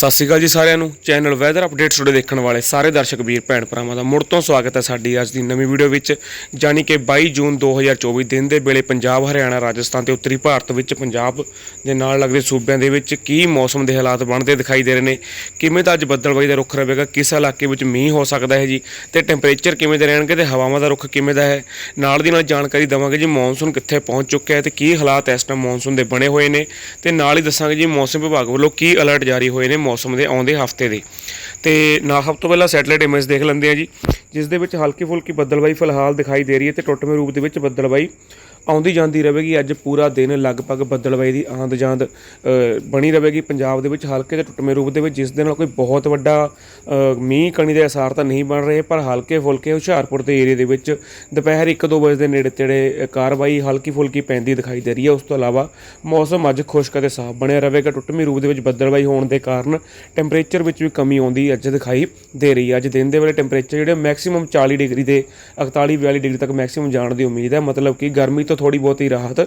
ਸਤਿ ਸ਼੍ਰੀ ਅਕਾਲ ਜੀ ਸਾਰਿਆਂ ਨੂੰ। ਚੈਨਲ ਵੈਦਰ ਅਪਡੇਟਸ ਟੁਡੇ ਦੇਖਣ ਵਾਲੇ ਸਾਰੇ ਦਰਸ਼ਕ ਵੀਰ, ਭੈਣ ਭਰਾਵਾਂ ਦਾ। ਮੁੜ ਤੋਂ ਸਵਾਗਤ ਹੈ ਸਾਡੀ ਅੱਜ ਦੀ ਨਵੀਂ ਵੀਡੀਓ ਵਿੱਚ, ਜਾਣੀ ਕਿ 22 ਜੂਨ 2024 ਦਿਨ ਦੇ ਵੇਲੇ ਪੰਜਾਬ, ਹਰਿਆਣਾ, ਰਾਜਸਥਾਨ ਤੇ ਉੱਤਰੀ ਭਾਰਤ ਵਿੱਚ ਪੰਜਾਬ ਦੇ ਨਾਲ ਲੱਗਦੇ ਸੂਬਿਆਂ ਦੇ ਵਿੱਚ ਕੀ ਮੌਸਮ ਦੇ ਹਾਲਾਤ ਬਣਦੇ ਦਿਖਾਈ ਦੇ ਰਹੇ ਨੇ, ਕਿਵੇਂ ਦਾ ਅੱਜ ਬੱਦਲਬਾਈ ਦਾ ਰੁੱਖ ਰਹੇਗਾ ਕਿਸ ਇਲਾਕੇ ਵਿੱਚ ਮੀਂਹ ਹੋ ਸਕਦਾ ਹੈ ਜੀ, ਤੇ ਟੈਂਪਰੇਚਰ ਕਿਵੇਂ ਦੇ ਰਹਿਣਗੇ, ਤੇ ਹਵਾਵਾਂ ਦਾ ਰੁੱਖ ਕਿਵੇਂ ਦਾ ਹੈ? ਨਾਲ ਦੀ ਨਾਲ ਜਾਣਕਾਰੀ ਦਵਾਂਗੇ ਜੀ ਮੌਨਸੂਨ ਕਿੱਥੇ ਪਹੁੰਚ ਚੁੱਕਿਆ ਹੈ ਤੇ ਕੀ ਹਾਲਾਤ ਇਸ ਟਾਈਮ ਮੌਨਸੂਨ ਦੇ ਬਣੇ ਹੋਏ ਨੇ, ਤੇ ਨਾਲ ਹੀ ਦੱਸਾਂਗੇ ਜੀ ਮੌਸਮ ਵਿਭਾਗ ਵੱਲੋਂ ਕੀ ਅਲਰਟ ਜਾਰੀ ਹੋਏ ਨੇ ਮੌਸਮ ਦੇ ਆਉਂਦੇ ਹਫ਼ਤੇ ਦੇ। ਤੇ ਨਾ ਸਭ ਤੋਂ ਪਹਿਲਾਂ ਸੈਟਲਾਈਟ ਇਮੇਜ ਦੇਖ ਲੈਂਦੇ ਆ ਜੀ, ਜਿਸ ਦੇ ਵਿੱਚ ਹਲਕੀ ਫੁਲਕੀ ਬੱਦਲਬਾਈ ਫਿਲਹਾਲ ਦਿਖਾਈ ਦੇ ਰਹੀ ਹੈ ਤੇ ਟੁੱਟਵੇਂ ਰੂਪ ਦੇ ਵਿੱਚ ਬੱਦਲਬਾਈ ਆਉਂਦੀ ਜਾਂਦੀ ਰਹੇਗੀ। ਅੱਜ ਪੂਰਾ ਦਿਨ ਲਗਭਗ ਬੱਦਲਬਾਈ ਦੀ ਆਂਦ ਜਾਂਦ ਬਣੀ ਰਹੇਗੀ। ਪੰਜਾਬ ਦੇ ਵਿੱਚ ਹਲਕੇ ਤੇ ਟੁੱਟਵੇਂ ਰੂਪ ਦੇ ਵਿੱਚ ਜਿਸ ਦੇ ਨਾਲ ਕੋਈ ਬਹੁਤ ਵੱਡਾ ਮੀਂਹ ਕਣੀ ਦੇ ਅਸਾਰ ਤਾਂ ਨਹੀਂ ਬਣ ਰਹੇ, ਪਰ ਹਲਕੇ ਫੁਲਕੇ ਹੁਸ਼ਿਆਰਪੁਰ ਦੇ ਏਰੀਆ ਦੇ ਵਿੱਚ ਦੁਪਹਿਰ 1-2 ਵਜੇ ਦੇ ਨੇੜੇ ਤੇੜੇ ਕਾਰਵਾਈ ਹਲਕੀ ਫੁਲਕੀ ਪੈਂਦੀ ਦਿਖਾਈ ਦੇ ਰਹੀ ਹੈ। ਉਸ ਤੋਂ ਇਲਾਵਾ ਮੌਸਮ ਅੱਜ ਖੁਸ਼ਕ ਅਤੇ ਸਾਫ਼ ਬਣਿਆ ਰਹੇਗਾ। ਟੁੱਟਵੇਂ ਰੂਪ ਦੇ ਵਿੱਚ ਬੱਦਲਬਾਈ ਹੋਣ ਦੇ ਕਾਰਨ ਟੈਂਪਰੇਚਰ ਵਿੱਚ ਵੀ ਕਮੀ ਆਉਂਦੀ ਅੱਜ ਦਿਖਾਈ ਦੇ ਰਹੀ ਹੈ। ਅੱਜ ਦਿਨ ਦੇ ਵੇਲੇ ਟੈਂਪਰੇਚਰ ਜਿਹੜੇ ਮੈਕਸਿਮਮ 40 ਡਿਗਰੀ ਦੇ 41 42 ਡਿਗਰੀ ਤੱਕ ਮੈਕਸਿਮਮ ਜਾਣ ਦੀ ਉਮੀਦ ਹੈ। ਮਤਲਬ ਕਿ ਗਰਮੀ ਤੋਂ ਥੋੜੀ ਬਹੁਤੀ ਰਾਹਤ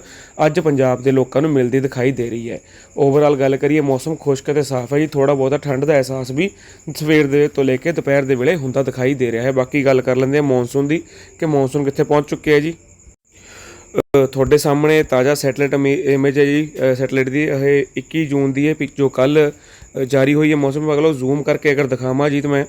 ਅੱਜ ਪੰਜਾਬ ਦੇ ਲੋਕਾਂ ਨੂੰ ਮਿਲਦੀ ਦਿਖਾਈ ਦੇ ਰਹੀ ਹੈ। ਓਵਰਆਲ ਗੱਲ ਕਰੀਏ, ਮੌਸਮ ਖੁਸ਼ਕ ਅਤੇ ਸਾਫ਼ ਹੈ ਜੀ। ਥੋੜਾ ਬਹੁਤਾ ਠੰਡ ਦਾ ਅਹਿਸਾਸ ਵੀ ਸਵੇਰ ਦੇ ਤੋਂ ਲੈ ਕੇ ਦੁਪਹਿਰ ਦੇ ਵੇਲੇ ਹੁੰਦਾ ਦਿਖਾਈ ਦੇ ਰਿਹਾ ਹੈ। ਬਾਕੀ ਗੱਲ ਕਰ ਲੈਂਦੇ ਹਾਂ ਮੌਨਸੂਨ ਦੀ ਕਿ ਮੌਨਸੂਨ ਕਿੱਥੇ ਪਹੁੰਚ ਚੁੱਕਿਆ ਹੈ ਜੀ। ਤੁਹਾਡੇ ਸਾਹਮਣੇ ਤਾਜ਼ਾ ਸੈਟਲਾਈਟ ਇਮੇਜ ਹੈ ਜੀ। ਸੈਟਲਾਈਟ ਦੀ ਇਹ 21 ਜੂਨ ਦੀ ਹੈ ਪਿਕ ਜੋ ਕੱਲ ਜਾਰੀ ਹੋਈ ਹੈ ਮੌਸਮ। ਵਿਭਾਗ ਵੱਲੋਂ ਜ਼ੂਮ ਕਰਕੇ ਅਗਰ ਦਿਖਾਵਾਂ ਜੀ ਤੇ ਮੈਂ।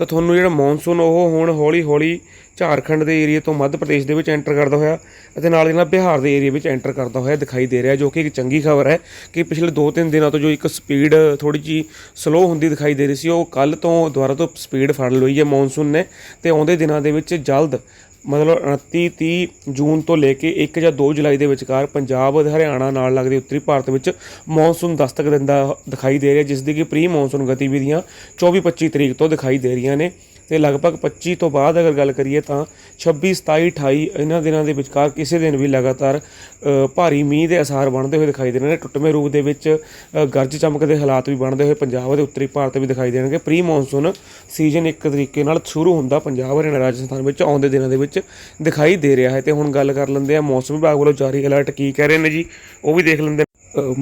ਤਾਂ ਤੁਹਾਨੂੰ ਜਿਹੜਾ ਮੌਨਸੂਨ ਉਹ ਹੁਣ ਹੌਲੀ ਹੌਲੀ ਝਾਰਖੰਡ ਦੇ ਏਰੀਆ ਤੋਂ ਮੱਧ ਪ੍ਰਦੇਸ਼ ਦੇ ਵਿੱਚ ਐਂਟਰ ਕਰਦਾ ਹੋਇਆ ਅਤੇ ਨਾਲ ਦੀ ਨਾਲ ਬਿਹਾਰ ਦੇ ਏਰੀਆ ਵਿੱਚ ਐਂਟਰ ਕਰਦਾ ਹੋਇਆ ਦਿਖਾਈ ਦੇ ਰਿਹਾ, ਜੋ ਕਿ ਇੱਕ ਚੰਗੀ ਖਬਰ ਹੈ ਕਿ ਪਿਛਲੇ 2-3 ਦਿਨਾਂ ਤੋਂ ਜੋ ਇੱਕ ਸਪੀਡ ਥੋੜੀ ਜੀ ਸਲੋ ਹੁੰਦੀ ਦਿਖਾਈ ਦੇ ਰਹੀ ਸੀ, ਉਹ ਕੱਲ ਤੋਂ ਦੁਬਾਰਾ ਤੋਂ ਸਪੀਡ ਫੜ ਲਈ ਹੈ ਮੌਨਸੂਨ ਨੇ ਤੇ ਆਉਂਦੇ ਦਿਨਾਂ ਦੇ ਵਿੱਚ ਜਲਦ ਮਤਲਬ 29 30 ਜੂਨ ਤੋਂ ਲੈ ਕੇ 1 ਜਾਂ 2 ਜੁਲਾਈ ਦੇ ਵਿਚਕਾਰ ਪੰਜਾਬ ਅਤੇ ਹਰਿਆਣਾ ਨਾਲ ਲੱਗਦੇ ਉੱਤਰੀ ਭਾਰਤ ਵਿੱਚ ਮੌਨਸੂਨ ਦਸਤਕ ਦਿੰਦਾ ਦਿਖਾਈ ਦੇ ਰਿਹਾ, ਜਿਸ ਦੀ ਕਿ ਪ੍ਰੀ ਮੌਨਸੂਨ ਗਤੀਵਿਧੀਆਂ 24 25 ਤਰੀਕ ਤੋਂ ਦਿਖਾਈ ਦੇ ਰਹੀਆਂ ਨੇ। ਤੇ ਲਗਭਗ 25 ਤੋਂ ਬਾਅਦ ਅਗਰ ਗੱਲ ਕਰੀਏ ਤਾਂ 26 27 28 ਇਹਨਾਂ ਦਿਨਾਂ ਦੇ ਵਿਚਕਾਰ ਕਿਸੇ ਦਿਨ ਵੀ ਲਗਾਤਾਰ ਭਾਰੀ ਮੀਂਹ ਦੇ ਅਸਾਰ ਬਣਦੇ ਹੋਏ ਦਿਖਾਈ ਦੇ ਰਹੇ ਨੇ। ਟੁੱਟਵੇਂ ਰੂਪ ਦੇ ਵਿੱਚ ਗਰਜ ਚਮਕ ਦੇ ਹਾਲਾਤ ਵੀ ਬਣਦੇ ਹੋਏ ਪੰਜਾਬ ਦੇ ਉੱਤਰੀ ਭਾਰਤ ਵੀ ਦਿਖਾਈ ਦੇਣਗੇ। ਪ੍ਰੀ ਮੌਨਸੂਨ ਸੀਜ਼ਨ ਇੱਕ ਤਰੀਕੇ ਨਾਲ ਸ਼ੁਰੂ ਹੁੰਦਾ ਪੰਜਾਬ ਹਰਿਆਣਾ ਰਾਜਸਥਾਨ ਵਿੱਚ ਆਉਂਦੇ ਦਿਨਾਂ ਦੇ ਵਿੱਚ ਦਿਖਾਈ ਦੇ ਰਿਹਾ ਹੈ। ਤੇ ਹੁਣ ਗੱਲ ਕਰ ਲੈਂਦੇ ਆ ਮੌਸਮ ਵਿਭਾਗ ਵੱਲੋਂ ਜਾਰੀ ਅਲਰਟ ਕੀ ਕਹਿ ਰਹੇ ਨੇ ਜੀ? ਉਹ ਵੀ ਦੇਖ ਲੈਂਦੇ ਹਾਂ।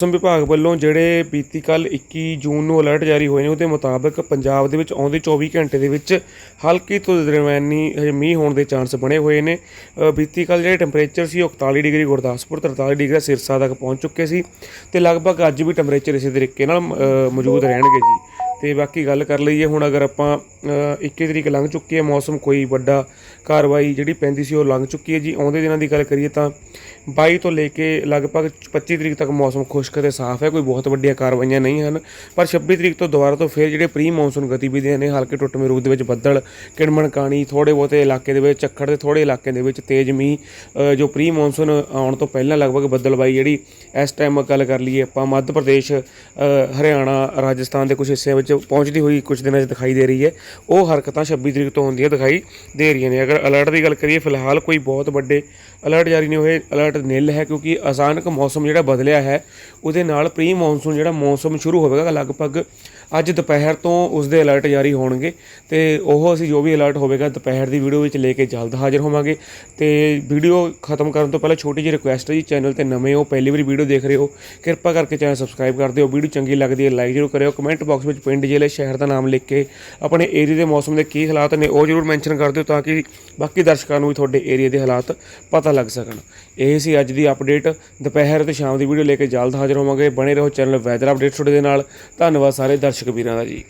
ਮੌਸਮ ਵਿਭਾਗ ਵੱਲੋਂ ਜਿਹੜੇ ਬੀਤੀ ਕੱਲ 21 ਜੂਨ ਨੂੰ ਅਲਰਟ ਜਾਰੀ ਹੋਏ ਨੇ, ਉਹਦੇ ਮੁਤਾਬਕ ਪੰਜਾਬ ਦੇ ਵਿੱਚ ਆਉਂਦੇ 24 ਘੰਟੇ ਦੇ ਵਿੱਚ ਹਲਕੀ ਤੋਂ ਦਰਮਿਆਨੀ ਮੀਂਹ ਹੋਣ ਦੇ ਚਾਂਸ ਬਣੇ ਹੋਏ ਨੇ। ਬੀਤੀ ਕੱਲ ਜਿਹੜੇ ਟੈਂਪਰੇਚਰ ਸੀ, ਉਹ 41 ਡਿਗਰੀ, ਗੁਰਦਾਸਪੁਰ 43 ਡਿਗਰੀ ਸਿਰਸਾ ਤੱਕ ਪਹੁੰਚ ਚੁੱਕੇ ਸੀ ਤੇ ਲਗਭਗ ਅੱਜ ਵੀ ਟੈਂਪਰੇਚਰ ਇਸੇ ਤਰੀਕੇ ਨਾਲ ਮੌਜੂਦ ਰਹਿਣਗੇ ਜੀ। ਤੇ ਬਾਕੀ ਗੱਲ ਕਰ ਲਈਏ, ਹੁਣ ਅਗਰ ਆਪਾਂ 21 ਤਰੀਕ ਲੰਘ ਚੁੱਕੀ ਹੈ, ਮੌਸਮ ਕੋਈ ਵੱਡਾ ਕਾਰਵਾਈ ਜਿਹੜੀ ਪੈਂਦੀ ਸੀ ਉਹ ਲੰਘ ਚੁੱਕੀ ਹੈ ਜੀ। ਆਉਂਦੇ ਦਿਨਾਂ ਦੀ ਗੱਲ ਕਰੀਏ ਤਾਂ 22 ਤੋਂ ਲੈ ਕੇ ਲਗਭਗ 25 ਤਰੀਕ ਤੱਕ ਮੌਸਮ ਖੁਸ਼ਕ ਤੇ ਸਾਫ਼ ਹੈ, ਕੋਈ ਬਹੁਤ ਵੱਡੀਆਂ ਕਾਰਵਾਈਆਂ ਨਹੀਂ ਹਨ। ਪਰ 26 ਤਰੀਕ ਤੋਂ ਦੁਬਾਰਾ ਤੋਂ ਫਿਰ ਜਿਹੜੇ ਪ੍ਰੀ ਮੌਨਸੂਨ ਗਤੀਵਿਧੀਆਂ ਨੇ, ਹਲਕੇ ਟੁੱਟਵੇਂ ਰੂਪ ਦੇ ਵਿੱਚ ਬੱਦਲ ਕਿਣਮਣ ਕਾਣੀ ਥੋੜੇ ਬਹੁਤੇ ਇਲਾਕੇ ਦੇ ਵਿੱਚ ਚੱਖੜ ਦੇ ਥੋੜੇ ਇਲਾਕੇ ਦੇ ਵਿੱਚ ਤੇਜ਼ ਮੀਂਹ ਜੋ ਪ੍ਰੀ ਮੌਨਸੂਨ ਆਉਣ ਤੋਂ ਪਹਿਲਾਂ ਲਗਭਗ ਬੱਦਲਬਾਈ ਜਿਹੜੀ ਇਸ ਟਾਈਮ ਗੱਲ ਕਰ ਲਈਏ ਆਪਾਂ, ਮੱਧ ਪ੍ਰਦੇਸ਼ ਹਰਿਆਣਾ, ਰਾਜਸਥਾਨ ਦੇ ਕੁਝ ਹਿੱਸਿਆਂ ਵਿੱਚ ਪਹੁੰਚਦੀ ਹੋਈ ਕੁਝ ਦਿਨਾਂ 'ਚ ਦਿਖਾਈ ਦੇ ਰਹੀ ਹੈ। ਉਹ ਹਰਕਤਾਂ 26 ਤਰੀਕ ਤੋਂ ਹੁੰਦੀਆਂ ਦਿਖਾਈ ਦੇ ਰਹੀਆਂ ਨੇ। ਅਗਰ ਅਲਰਟ ਦੀ ਗੱਲ ਕਰੀਏ, ਫਿਲਹਾਲ ਕੋਈ ਬਹੁਤ ਵੱਡੇ ਅਲਰਟ ਜਾਰੀ ਨਹੀਂ ਹੋਏ। ਅਲਰਟ ਨਿਲ ਹੈ ਕਿਉਂਕਿ ਅਚਾਨਕ ਮੌਸਮ ਜਿਹੜਾ ਬਦਲਿਆ ਹੈ, ਉਹਦੇ ਨਾਲ ਪ੍ਰੀ ਮੌਨਸੂਨ ਜਿਹੜਾ ਮੌਸਮ ਸ਼ੁਰੂ ਹੋਵੇਗਾ, ਲਗਭਗ ਅੱਜ ਦੁਪਹਿਰ ਤੋਂ ਉਸ ਦੇ ਅਲਰਟ ਜਾਰੀ ਹੋਣਗੇ ਤੇ ਉਹ ਅਸੀਂ ਜੋ ਵੀ ਅਲਰਟ ਹੋਵੇਗਾ ਦੁਪਹਿਰ ਦੀ ਵੀਡੀਓ ਵਿੱਚ ਲੈ ਕੇ ਜਲਦ ਹਾਜ਼ਰ ਹੋਵਾਂਗੇ। ਤੇ ਵੀਡੀਓ ਖਤਮ ਕਰਨ ਤੋਂ ਪਹਿਲਾਂ ਛੋਟੀ ਜਿਹੀ ਰਿਕੁਐਸਟ ਹੈ ਜੀ ਚੈਨਲ ਤੇ ਨਵੇਂ ਹੋ, ਪਹਿਲੀ ਵਾਰੀ ਵੀਡੀਓ ਦੇਖ ਰਹੇ ਹੋ, ਕਿਰਪਾ ਕਰਕੇ ਚੈਨਲ ਸਬਸਕ੍ਰਾਈਬ ਕਰ ਦਿਓ। ਵੀਡੀਓ ਚੰਗੀ ਲੱਗਦੀ ਹੈ ਲਾਈਕ ਜ਼ਰੂਰ ਕਰਿਓ। ਕਮੈਂਟ ਬਾਕਸ ਵਿੱਚ ਪਿੰਡ, ਜ਼ਿਲ੍ਹੇ, ਸ਼ਹਿਰ ਦਾ ਨਾਮ ਲਿਖ ਕੇ ਆਪਣੇ ਏਰੀਆ ਦੇ ਮੌਸਮ ਦੇ ਕੀ ਹਾਲਾਤ ਨੇ, ਉਹ ਜ਼ਰੂਰ ਮੈਂਸ਼ਨ ਕਰ ਦਿਓ ਤਾਂ ਕਿ ਬਾਕੀ ਦਰਸ਼ਕਾਂ ਨੂੰ ਵੀ ਤੁਹਾਡੇ ਏਰੀਆ ਦੇ ਹਾਲਾਤ ਪਤਾ ਲੱਗ ਸਕਣ। ਇਹ ਸੀ ਅੱਜ ਦੀ ਅਪਡੇਟ ਦੁਪਹਿਰ ਤੇ ਸ਼ਾਮ ਦੀ ਵੀਡੀਓ ਲੈ ਕੇ ਜਲਦ ਹਾਜ਼ਰ ਹੋਵਾਂਗੇ। ਬਣੇ ਰਹੋ ਚੈਨਲ ਵੈਦਰ ਅਪਡੇਟ ਤੁਹਾਡੇ ਦੇ ਨਾਲ। ਧੰਨਵਾਦ ਸਾਰੇ ਦਰਸ਼ਕ ਵੀਰਾਂ ਦਾ ਜੀ